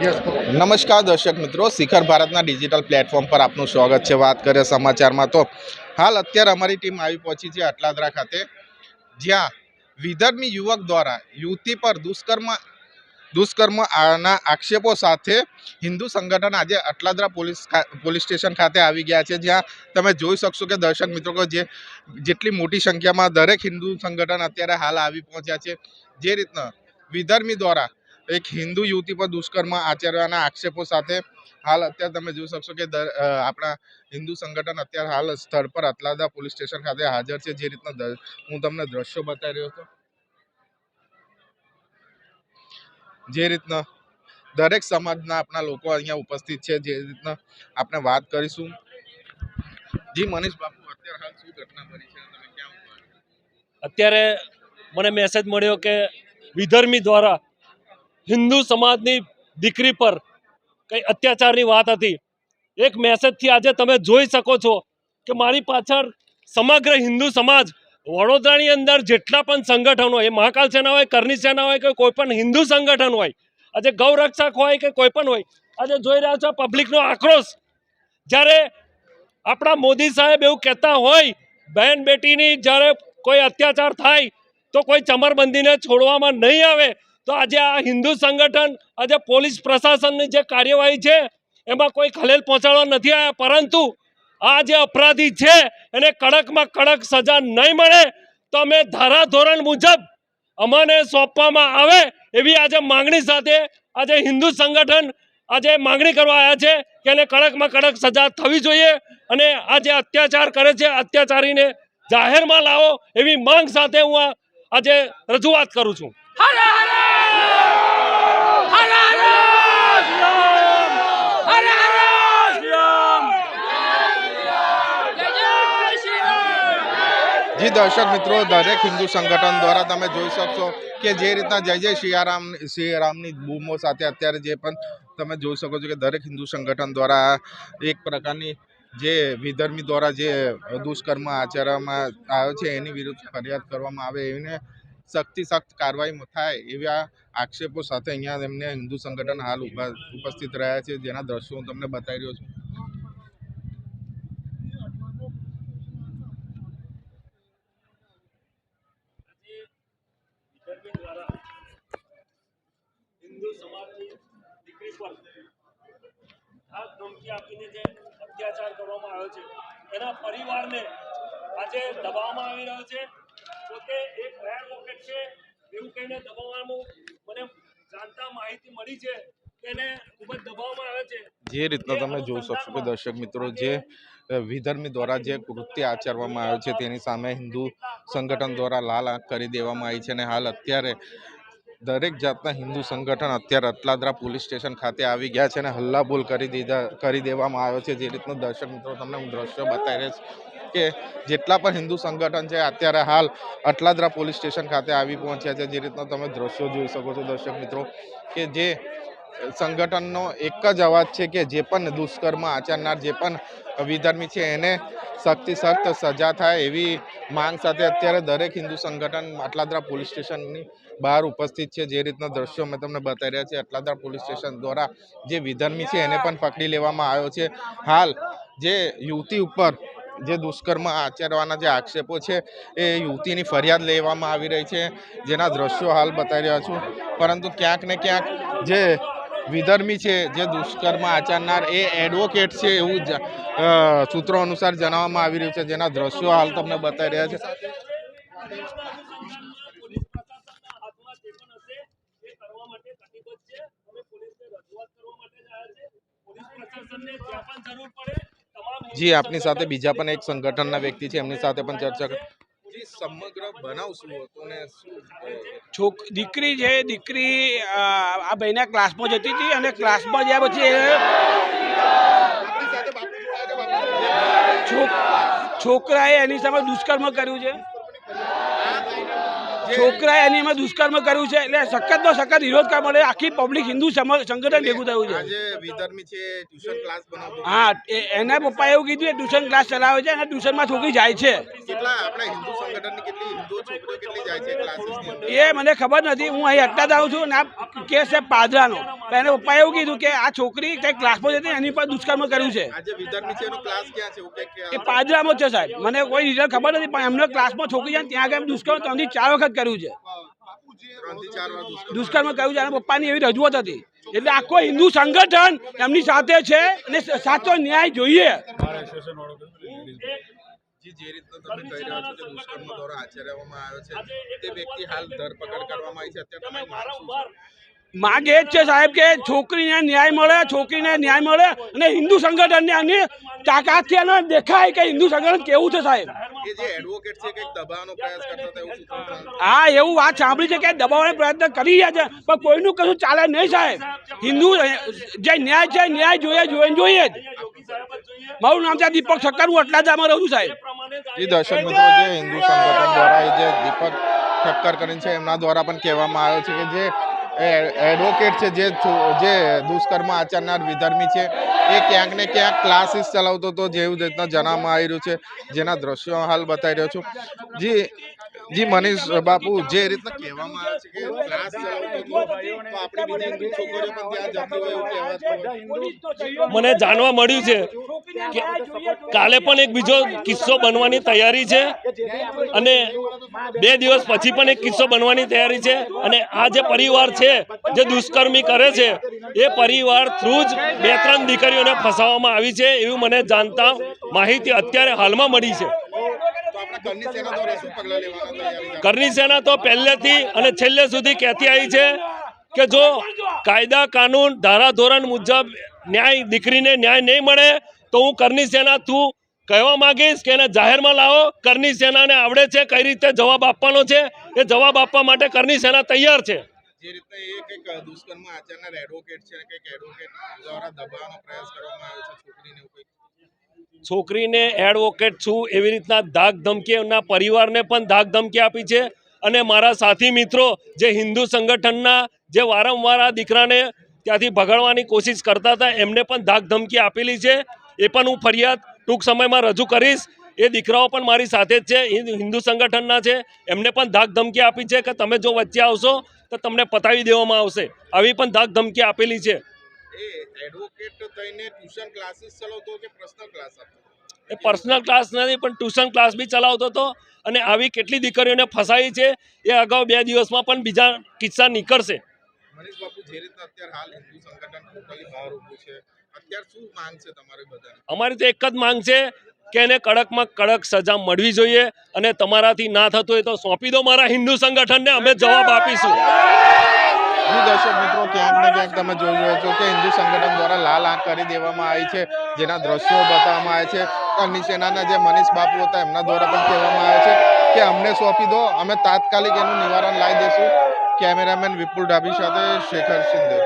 નમસ્કાર દર્શક મિત્રો, શિખર ભારતના ડિજિટલ પ્લેટફોર્મ પર આપનું સ્વાગત છે. વાત કરીએ સમાચારમાં તો હાલ અત્યારે અમારી ટીમ આવી પહોંચી છે અટલાદરા ખાતે, જ્યાં વિધર્મી યુવક દ્વારા યુવતી પર દુષ્કર્મ દુષ્કર્મ આના આક્ષેપો સાથે હિન્દુ સંગઠન આજે અટલાદરા પોલીસ પોલીસ સ્ટેશન ખાતે આવી ગયા છે. જ્યાં તમે જોઈ શકશો કે દર્શક મિત્રો જે, જેટલી મોટી સંખ્યામાં દરેક હિન્દુ સંગઠન અત્યારે હાલ આવી પહોંચ્યા છે. જે રીતના વિધર્મી દ્વારા એક હિન્દુ યુવતી પર દુષ્કર્મ આચરવાના આક્ષેપો સાથે હાલ અત્યારે તમે જોઈ શકશો કે આપણા હિન્દુ સંગઠન અત્યારે હાલ સ્થળ પર અતલાદા પોલીસ સ્ટેશન ખાતે હાજર છે, જે રીતના હું તમને દ્રશ્યો બતાવી રહ્યો છું. જે રીતના દરેક સમાજના આપણા લોકો અહીંયા ઉપસ્થિત છે, જે રીતના આપણે વાત કરીશું. જી, મનીષ બાપુ, અત્યારે હાલ શું ઘટના બની છે અત્યારે મને મેસેજ મળ્યો કે વિધર્મી દ્વારા હિન્દુ સમાજની દીકરી પર કંઈ અત્યાચારની વાત હતી. એક મેસેજથી આજે તમે જોઈ શકો છો કે મારી પાછળ સમગ્ર હિન્દુ સમાજ વડોદરાની અંદર જેટલા પણ સંગઠનો હોય, એ મહાકાલ સેના હોય કરની સેના હોય કે કોઈ પણ હિન્દુ સંગઠન હોય, આજે ગૌરક્ષક હોય કે કોઈ પણ હોય, આજે જોઈ રહ્યા છો પબ્લિકનો આક્રોશ. જ્યારે આપણા મોદી સાહેબ એવું કહેતા હોય, બહેન બેટીની જ્યારે કોઈ અત્યાચાર થાય, તો કોઈ ચમરબંધીને છોડવામાં નહીં આવે તો આજે આ હિન્દુ સંગઠન, આજે પોલીસ પ્રશાસનની જે કાર્યવાહી છે, એમાં કોઈ ખલેલ પહોંચાડવા નથી આવ્યા. પરંતુ આ જે અપરાધી છે, એને કડકમાં કડક સજા નહીં મળે, તો અમે ધારાધોરણ મુજબ અમને સોંપવામાં આવે એવી આજે માંગણી સાથે આજે હિન્દુ સંગઠન આજે માંગણી કરવા આવ્યા છે કે એને કડકમાં કડક સજા થવી જોઈએ અને આ જે અત્યાચાર કરે છે, અત્યાચારીને જાહેરમાં લાવો એવી માંગ સાથે હું આજે રજૂઆત કરું છું. જી દર્શક મિત્રો, દરેક હિન્દુ સંગઠન દ્વારા તમે જોઈ શકશો કે જે રીતના જય જય શિયારામ શિયારામની બૂમો સાથે અત્યારે જે પણ તમે જોઈ શકો છો કે દરેક હિન્દુ સંગઠન દ્વારા એક પ્રકારની જે વિધર્મી દ્વારા જે દુષ્કર્મ આચરવામાં આવ્યો છે, એની વિરુદ્ધ ફરિયાદ કરવામાં આવે એને સખ્તી સખ્ત કાર્યવાહી થાય એવા આક્ષેપો સાથે અહીંયા એમને હિન્દુ સંગઠન હાલ ઊભા ઉપસ્થિત રહ્યા છે, જેના દ્રશ્યો હું તમને બતાવી રહ્યો છું. પોતે એવું કહીને દબાવવાનું મને જાણતા માહિતી મળી છે જ દબાવવામાં રીતના તમે જોઈ શકશો કે દર્શક મિત્રો જે વિધર્મી દ્વારા જે કૃત્ય આચરવામાં આવ્યું છે તેની સામે હિન્દુ સંગઠન દ્વારા લાલ આંખ કરી દેવામાં આવી છે અને હાલ અત્યારે દરેક જાતના હિન્દુ સંગઠન અત્યારે અતલાદરા પોલીસ સ્ટેશન ખાતે આવી ગયા છે અને હલ્લાબોલ કરી દીધા કરી દેવામાં આવ્યો છે. જે રીતનું દર્શક મિત્રો તમને હું દ્રશ્ય બતાવી રહ્યો છું. કે જેટલા પણ હિન્દુ સંગઠન છે, અત્યારે હાલ અટલાદરા પોલીસ સ્ટેશન ખાતે આવી પહોંચ્યા છે. જે રીતના તમે દ્રશ્યો જોઈ શકો છો દર્શક મિત્રો, કે જે સંગઠનનો એક જ અવાજ છે કે જે પણ દુષ્કર્મ આચરનાર, જે પણ વિધર્મી છે, એને સખ્તથી સખ્ત સજા થાય એવી માંગ સાથે અત્યારે દરેક હિન્દુ સંગઠન અટલાદરા પોલીસ સ્ટેશનની બહાર ઉપસ્થિત છે. જે રીતના દ્રશ્યો મેં તમને બતાવી રહ્યા છે, અટલાદરા પોલીસ સ્ટેશન દ્વારા જે વિધર્મી છે, એને પણ પકડી લેવામાં આવ્યો છે. હાલ જે યુવતી ઉપર જે દુષ્કર્મ આચરવાના જે આક્ષેપો છે, એ યુવતીની ફરિયાદ લેવામાં આવી રહી છે, જેના દ્રશ્યો હાલ બતાવી રહ્યા છું. પરંતુ ક્યાંક ને ક્યાંક જે વિધર્મી છે, જે દુષ્કર્મ આચરનાર, એ એડવોકેટ છે એવું સૂત્રો અનુસાર જણાવવામાં આવી રહ્યું છે, જેના દ્રશ્યો હાલ તમને બતાવી રહ્યા છે. પ્રશાસનના જ્યાં પણ જરૂર પડે જી આપની સાથે બીજા પણ એક સંગઠનના વ્યક્તિ છે એમની સાથે પણ ચર્ચા કર સમગ્ર બનાવ શું હતો ને શું છોક દીકરી છે દીકરી આ ભાઈના ક્લાસમાં જતી હતી અને ક્લાસમાં જ્યાં પછી છોકરાએ એની સામે દુષ્કર્મ કર્યું છે. છોકરાએ એની અમે દુષ્કર્મ કર્યું છે. એટલે સખતનો સખત વિરોધ કરવા માટે આખી પબ્લિક હિન્દુ સંગઠન ભેગું થયું છે. હા એના પપ્પાએ એવું કીધું ટ્યુશન ક્લાસ ચલાવે છે અને ટ્યુશનમાં છોકરી જાય છે. એ મને ખબર નથી. હું અહીં અટકા આવું છું ને આ કેસ છે પાદરાનો. એને પપ્પા પપ્પાએ એવું કીધું કે આ છોકરી કંઈક ક્લાસમાં જતી એની પર દુષ્કર્મ કર્યું છે. એ પાદરામાં છે સાહેબ. મને કોઈ રિઝલ્ટ ખબર નથી પણ એમનો ક્લાસમાં છોકરી જાય ત્યાં આગળ દુષ્કર્મ ત્રણથી ચાર વખત કર્યું છે? દુષ્કર્મ કર્યું છે? અને પપ્પાની એવી રજૂઆત હતી. એટલે આખો હિન્દુ સંગઠન એમની સાથે છે અને સાચો ન્યાય જોઈએ. જી જે રીતના તમે કહી રહ્યા છો કે દુષ્કર્મ દ્વારા આચરવામાં આવ્યો છે તે વ્યક્તિ હાલ ધરપકડ કરવામાં આવી છે. અત્યારે તમારી માંગ શું છે? માંગ એ જ છે સાહેબ કે છોકરીને ન્યાય મળે છોકરીને ન્યાય મળે અને હિન્દુ સંગઠનને આની તાકાતથી એને દેખાય કે હિન્દુ સંગઠન કેવું છે સાહેબ? એ જે એડવોકેટ છે કંઈક દબાવવાનો પ્રયાસ કરતા હતા એવું હા. એવું વાત સાંભળી છે કે દબાવવાનો પ્રયત્ન કરી રહ્યા છે પણ કોઈનું કશું ચાલે નહીં સાહેબ. હિન્દુ જે ન્યાય છે ન્યાય જોઈએ જોઈએ જોઈએ જ. મારું નામ છે દીપક ઠક્કર હું એટલા જ રહું છું સાહેબ. એ દર્શક મિત્રો જે હિન્દુ સંગઠન દ્વારા એ જે દીપક ઠક્કર કરીને છે એમના દ્વારા પણ કહેવામાં આવ્યો છે કે જે એડવોકેટ છે જે જે દુષ્કર્મ આચરનાર વિધર્મી છે. એ ક્યાંક ને ક્યાંક ક્લાસીસ ચલાવતો હતો જેવું રીતના જણાવવામાં આવી રહ્યું છે, જેના દ્રશ્યો હાલ બતાવી રહ્યો છું. જી જી મનીષ બાપુ જે રીતના કહેવામાં આવે છે કે ક્લાસ તો આપણી બીજી હિન્દુ છોકરીઓ પણ ત્યાં જતી હોય એવું કહેવાતું મને જાણવા મળ્યું છે કે કાલે પણ એક બીજો કિસ્સો બનવાની તૈયારી છે. અને બે દિવસ પછી પણ એક કિસ્સો બનવાની તૈયારી છે. અને આ જે પરિવાર છે જે દુષ્કર્મી કરે છે એ પરિવાર થ્રુ જ બે ત્રણ દીકરીઓને ફસાવવામાં આવી છે એવું મને જાણતા માહિતી અત્યારે હાલમાં મળી છે. કરની સેના તો પહેલેથી અને છેલ્લે સુધી કહેતી આવી છે કે જો કાયદા કાનૂન ધારાધોરણ મુજબ ન્યાય દીકરીને ન્યાય નહીં મળે તો હું કરની સેના તું કહેવા માંગીશ કે એને જાહેરમાં લાવો. કરની સેનાને આવડે છે કઈ રીતે જવાબ આપવાનો છે? એ જવાબ આપવા માટે કરની સેના તૈયાર છે. જે રીતે એ કંઈક દુષ્કર્મ આચરનાર એડવોકેટ છે કંઈક એડવોકેટ દ્વારા દબાવવાનો પ્રયાસ કરવામાં આવ્યો છે છોકરીને કંઈક છોકરીને એડવોકેટ છું એવી રીતના ધાક ધમકી એમના પરિવારને પણ ધાક ધમકી આપી છે. અને મારા સાથી મિત્રો જે હિન્દુ સંગઠનના જે વારંવાર આ દીકરાને ત્યાંથી ભગાડવાની કોશિશ કરતા હતા, એમને પણ ધાક ધમકી આપેલી છે. એ પણ હું ફરિયાદ ટૂંક સમયમાં રજૂ કરીશ. એ દીકરાઓ પણ મારી સાથે જ છે હિન્દુ- સંગઠનના છે. એમને પણ ધાક ધમકી આપી છે કે તમે જો વચ્ચે આવશો તો તમને પતાવી દેવામાં આવશે. આવી પણ ધાક ધમકી આપેલી છે. એ એડવોકેટ થઈને ટ્યુશન ક્લાસીસ ચલાવતો કે પર્સનલ ક્લાસ આપતો? એ પર્સનલ ક્લાસ નથી પણ ટ્યુશન ક્લાસ બી ચલાવતો હતો અને આવી કેટલી દીકરીઓને ફસાઈ છે એ અગાઉ બે દિવસમાં પણ બીજા કિસ્સા નીકળશે. મનીષ બાપુ જે રીતના અત્યારે હાલ હિન્દુ સંગઠન ટોટલી બહાર ઊભું છે અત્યારે શું માંગ છે તમારી બધાની? અમારી તો એક જ માંગ છે કે એને કડકમાં કડક સજા મળવી જોઈએ અને તમારાથી ના થતું હોય તો સોંપી દો મારા હિન્દુ સંગઠનને અમે જવાબ આપીશું. ક્યાંક ને ક્યાંક તમે જોઈ છો કે હિન્દુ સંગઠન દ્વારા લાલ આંખ કરી દેવામાં આવી છે, જેના દ્રશ્યો બતાવવામાં આવે છે. કરની સેનાના જે મનીષ બાપુ હતા, એમના દ્વારા પણ કહેવામાં આવે છે કે અમને સોંપી દો, અમે તાત્કાલિક એનું નિવારણ લાવી દઈશું. કેમેરામેન વિપુલ ઢાબી સાથે શેખર શિંદે.